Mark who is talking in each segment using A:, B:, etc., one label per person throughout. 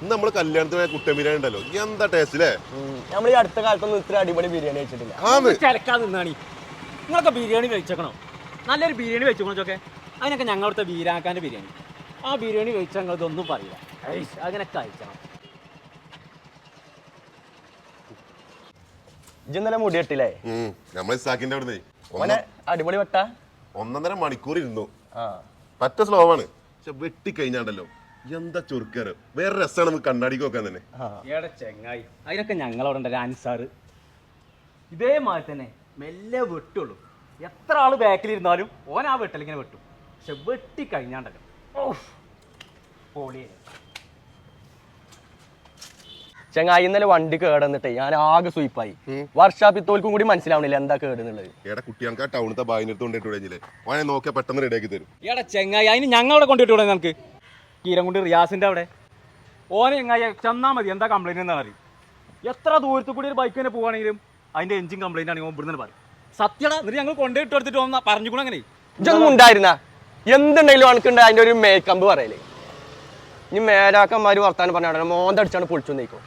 A: ഇന്ന് നമ്മൾ കല്യാണത്തിന് കുട്ടൻ ബിരിയാണി ഉണ്ടല്ലോ. എന്താ ടേസ്റ്റ് അല്ലേ
B: നമ്മൾ ഈ അടുത്ത കാലത്തൊന്നും ഇത്ര അടിപൊളി ബിരിയാണി കഴിച്ചിട്ടില്ല.
C: ചിലക്കാതെ നിന്നാണി. നിങ്ങളൊക്കെ ബിരിയാണി കഴിച്ചേക്കണോ? നല്ലൊരു ബിരിയാണി കഴിച്ചോക്കെ അതിനൊക്കെ ഞങ്ങളടുത്തെ വീരാക്കാന്റെ ബിരിയാണി. ആ ബിരിയാണി കഴിച്ചാൽ നിങ്ങൾ ഇതൊന്നും പറയില്ല. ഐഷ്, അങ്ങനെ
B: ഇജ്ജ് ഇന്നലെ മുടി കെട്ടില്ലേ
A: നമ്മളെ സാക്കിന്റെ അവിടുന്ന്.
B: ഓനെ അടിപൊളി വെട്ട?
A: ഒന്നൊന്നര മണിക്കൂർ ഇരുന്നു.
B: ആ.
A: പറ്റ സ്ലോ ആണ്. പക്ഷെ വെട്ടി കഴിഞ്ഞാണ്ടല്ലോ എന്താ ചുരുക്കാറ് വേറെ രസമാണ് നമുക്ക് കണ്ണാടിക്ക് നോക്കാൻ തന്നെ.
C: ഏടെ ചെങ്ങായി അതിനൊക്കെ ഞങ്ങളവിടെ ഉണ്ട് അൻസാറ്. ഇതേമാതിരി തന്നെ മെല്ലെ വെട്ടുള്ളൂ. എത്ര ആൾ ബാക്കിലിരുന്നാലും ഓൻ ആ വെട്ടൽ ഇങ്ങനെ വെട്ടും. പക്ഷെ വെട്ടി കഴിഞ്ഞാണ്ടല്ലോ. പൊളിയെ
B: ചെങ്ങായി ഇന്നലെ വണ്ടി കേടന്നിട്ടേ ഞാൻ ആകെ സ്വീപ്പായി. വർഷാപ്പിൽ തോൽക്കും കൂടി മനസ്സിലാവണില്ല എന്താ കേടുന്നുള്ളത്.
A: ഏടെ കുട്ടികൾക്ക് ആ ടൗണത്തെ കൊണ്ടിട്ട് ഓനെ നോക്കിയാൽ പെട്ടെന്ന് റെഡിയാക്കി തരും.
C: ചെങ്ങായി അതിന് ഞങ്ങളവിടെ കൊണ്ടിട്ട് നമുക്ക് കീരംകുണ്ട് റിയാസിന്റെ അവിടെ. ഓനെ എങ്ങനെ ചെന്നാൽ മതി. എന്താ കംപ്ലൈന്റ് എന്നാ അറിയും എത്ര ദൂരത്തു കൂടി ഒരു ബൈക്ക് തന്നെ പോവാണെങ്കിലും അതിന്റെ എഞ്ചിൻ കംപ്ലൈന്റ് ആണെങ്കിൽ ഇവിടുന്ന് നിന്ന് പറയും. സത്യടാ എന്നിട്ട് ഞങ്ങൾ കൊണ്ടുപോയിട്ട് എടുത്തിട്ട് വന്നാൽ പറഞ്ഞുകൂടെ അങ്ങനെ.
B: ഇതൊന്നും ഉണ്ടായിരുന്ന? എന്തുണ്ടെങ്കിലും അനക്കുണ്ട് അതിന്റെ ഒരു മേക്കമ്പ് പറയലേ. ഇനി മേലാക്കന്മാർ വർത്താനം പറഞ്ഞാൽ മോന്തടിച്ചാണ് പൊളിച്ചു നീക്കോ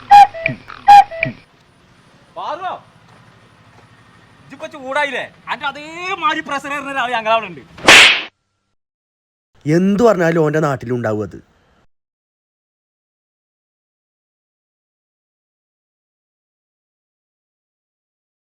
C: പാറോ ഇതിപ്പോ ചൂടായില്ലേ? അതിന്റെ അതേമാതിരി പ്രസരം ഞങ്ങളവിടെ ഉണ്ട്.
D: എന്തു പറഞ്ഞാലും ഓന്റെ നാട്ടിലുണ്ടാവും അത്.